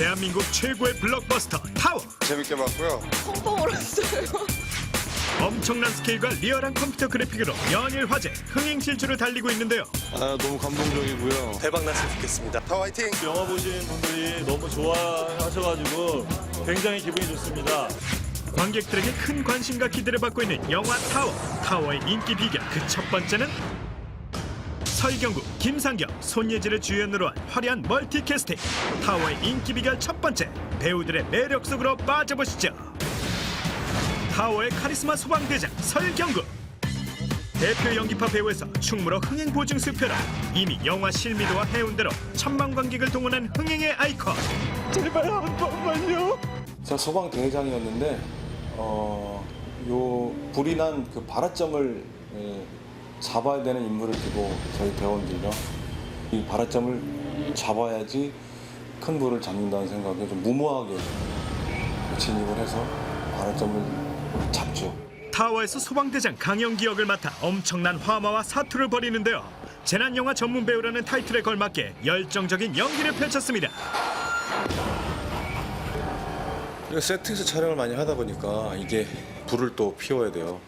대한민국 최고의 블록버스터 타워 재밌게 봤고요. 펑펑 울었어요. 엄청난 스케일과 리얼한 컴퓨터 그래픽으로 연일 화제 흥행 실주를 달리고 있는데요 아, 너무 감동적이고요. 대박 났으면 좋겠습니다. 다 화이팅! 영화 보신 분들이 너무 좋아하셔가지고 굉장히 기분이 좋습니다. 관객들에게 큰 관심과 기대를 받고 있는 영화 타워 타워의 인기 비결 그 첫 번째는 설경구, 김상경, 손예진을 주연으로 한 화려한 멀티 캐스팅. 타워의 인기 비결 첫 번째 배우들의 매력 속으로 빠져보시죠. 타워의 카리스마 소방대장 설경구. 대표 연기파 배우에서 충무로 흥행 보증 수표라 이미 영화 실미도와 해운대로 천만 관객을 동원한 흥행의 아이콘. 제가 소방 대회장이었는데 어, 요 불이 난 그 발화점을 예, 잡아야 되는 임무를 두고 저희 대원들이랑 이 발화점을 잡아야지 큰 불을 잡는다는 생각에 좀 무모하게 진입을 해서 발화점을 잡죠. 타워에서 소방대장 강영기 역을 맡아 엄청난 화마와 사투를 벌이는데요. 재난 영화 전문 배우라는 타이틀에 걸맞게 열정적인 연기를 펼쳤습니다. 세트에서 촬영을 많이 하다 보니까 이게 불을 또 피워야 돼요.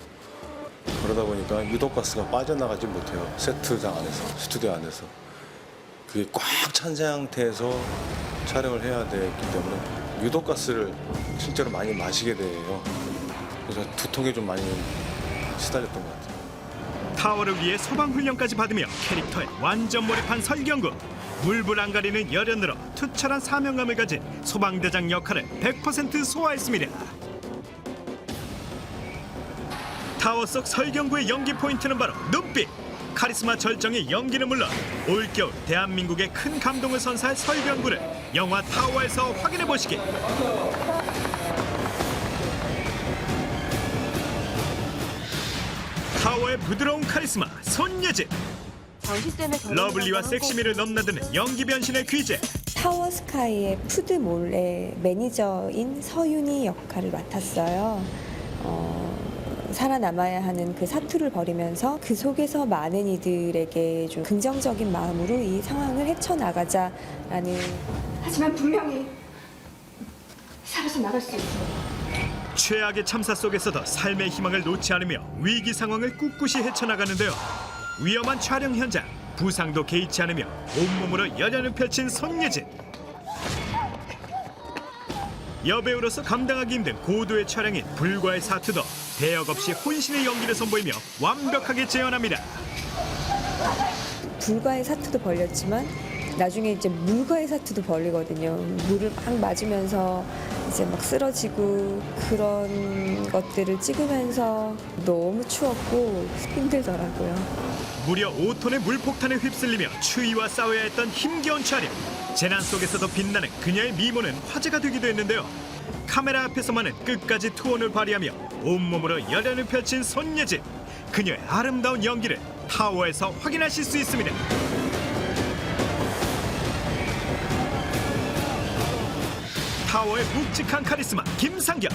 그러다 보니까 유독 가스가 빠져나가지 못해요. 세트장 안에서, 스튜디오 안에서. 그게 꽉 찬 상태에서 촬영을 해야 되기 때문에 유독 가스를 실제로 많이 마시게 돼요. 그래서 두통에 좀 많이 시달렸던 것 같아요. 타워를 위해 소방 훈련까지 받으며 캐릭터에 완전 몰입한 설경구. 물불 안 가리는 열연으로 투철한 사명감을 가진 소방대장 역할을 100% 소화했습니다. 타워 속 설경구의 연기 포인트는 바로 눈빛. 카리스마 절정의 연기는 물론 올겨울 대한민국에 큰 감동을 선사할 설경구를 영화 타워에서 확인해 보시길. 타워의 부드러운 카리스마 손예진. 러블리와 섹시미를 넘나드는 연기 변신의 귀재 타워스카이의 푸드몰의 매니저인 서윤이 역할을 맡았어요. 어, 살아남아야 하는 그 사투를 벌이면서 그 속에서 많은 이들에게 좀 긍정적인 마음으로 이 상황을 헤쳐나가자라는 하지만 분명히 살아서 나갈 수 있어. 최악의 참사 속에서도 삶의 희망을 놓지 않으며 위기 상황을 꿋꿋이 헤쳐나가는데요 위험한 촬영 현장 부상도 개의치 않으며 온몸으로 열연을 펼친 손예진 여배우로서 감당하기 힘든 고도의 촬영인 불과의 사투도 대역 없이 혼신의 연기를 선보이며 완벽하게 재현합니다 불과의 사투도 벌렸지만 나중에 이제 물과의 사투도 벌리거든요. 물을 막 맞으면서 이제 막 쓰러지고 그런 것들을 찍으면서 너무 추웠고 힘들더라고요. 무려 5톤의 물폭탄에 휩쓸리며 추위와 싸워야 했던 힘겨운 촬영. 재난 속에서도 빛나는 그녀의 미모는 화제가 되기도 했는데요. 카메라 앞에서만은 끝까지 투혼을 발휘하며 온몸으로 열연을 펼친 손예진. 그녀의 아름다운 연기를 타워에서 확인하실 수 있습니다. 타워의 묵직한 카리스마 김상경.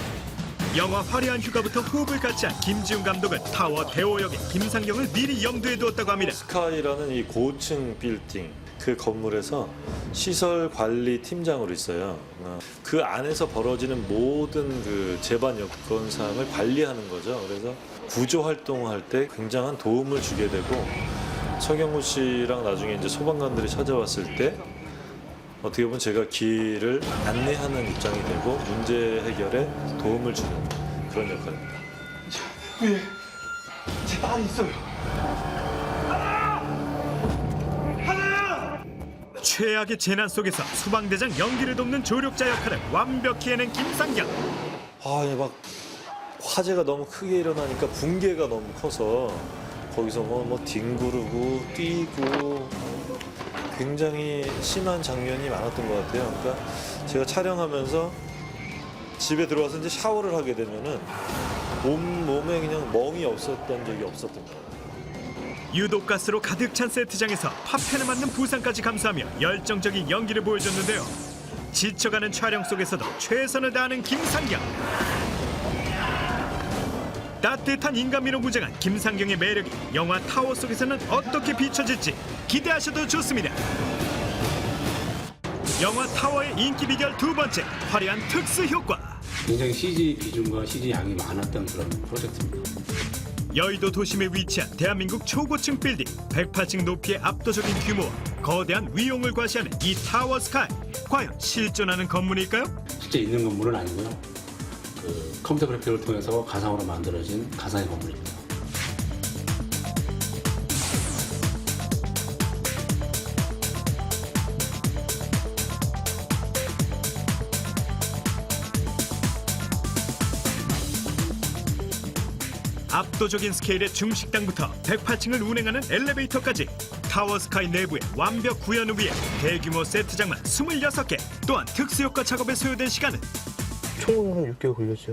영화 화려한 휴가부터 호흡을 같이 한 김지훈 감독은 타워 대호 역의 김상경을 미리 염두에 두었다고 합니다. 스카이라는 이 고층 빌딩 그 건물에서 시설 관리 팀장으로 있어요. 어, 그 안에서 벌어지는 모든 그 재반 여건 사항을 관리하는 거죠. 그래서 구조 활동할 때 굉장한 도움을 주게 되고 서경호 씨랑 나중에 이제 소방관들이 찾아왔을 때 어떻게 보면 제가 길을 안내하는 입장이 되고 문제 해결에 도움을 주는 그런 역할입니다. 최악의 재난 속에서 소방대장 연기를 돕는 조력자 역할을 완벽히 해낸 김상경. 아, 예, 막 화재가 너무 크게 일어나니까 붕괴가 너무 커서 거기서 뭐, 뭐 뒹구르고 뛰고 굉장히 심한 장면이 많았던 것 같아요. 그러니까 제가 촬영하면서 집에 들어와서 이제 샤워를 하게 되면은 몸, 몸에 그냥 멍이 없었던 적이 없었던 거예요. 유독가스로 가득 찬 세트장에서 파편에 맞는 부상까지 감수하며 열정적인 연기를 보여줬는데요. 지쳐가는 촬영 속에서도 최선을 다하는 김상경. 따뜻한 인간미로 무장한 김상경의 매력이 영화 타워 속에서는 어떻게 비춰질지 기대하셔도 좋습니다. 영화 타워의 인기 비결 두 번째 화려한 특수 효과. 굉장히 CG 비중과 CG 양이 많았던 그런 프로젝트입니다. 여의도 도심에 위치한 대한민국 초고층 빌딩 108층 높이의 압도적인 규모와 거대한 위용을 과시하는 이 타워 스카이 과연 실존하는 건물일까요? 실제 있는 건물은 아니고요. 그 컴퓨터 그래픽을 통해서 가상으로 만들어진 가상의 건물입니다. 압도적인 스케일의 중식당부터 108층을 운행하는 엘리베이터까지 타워 스카이 내부의 완벽 구현을 위해 대규모 세트장만 26개 또한 특수효과 작업에 소요된 시간은 총한 6개월 걸렸죠.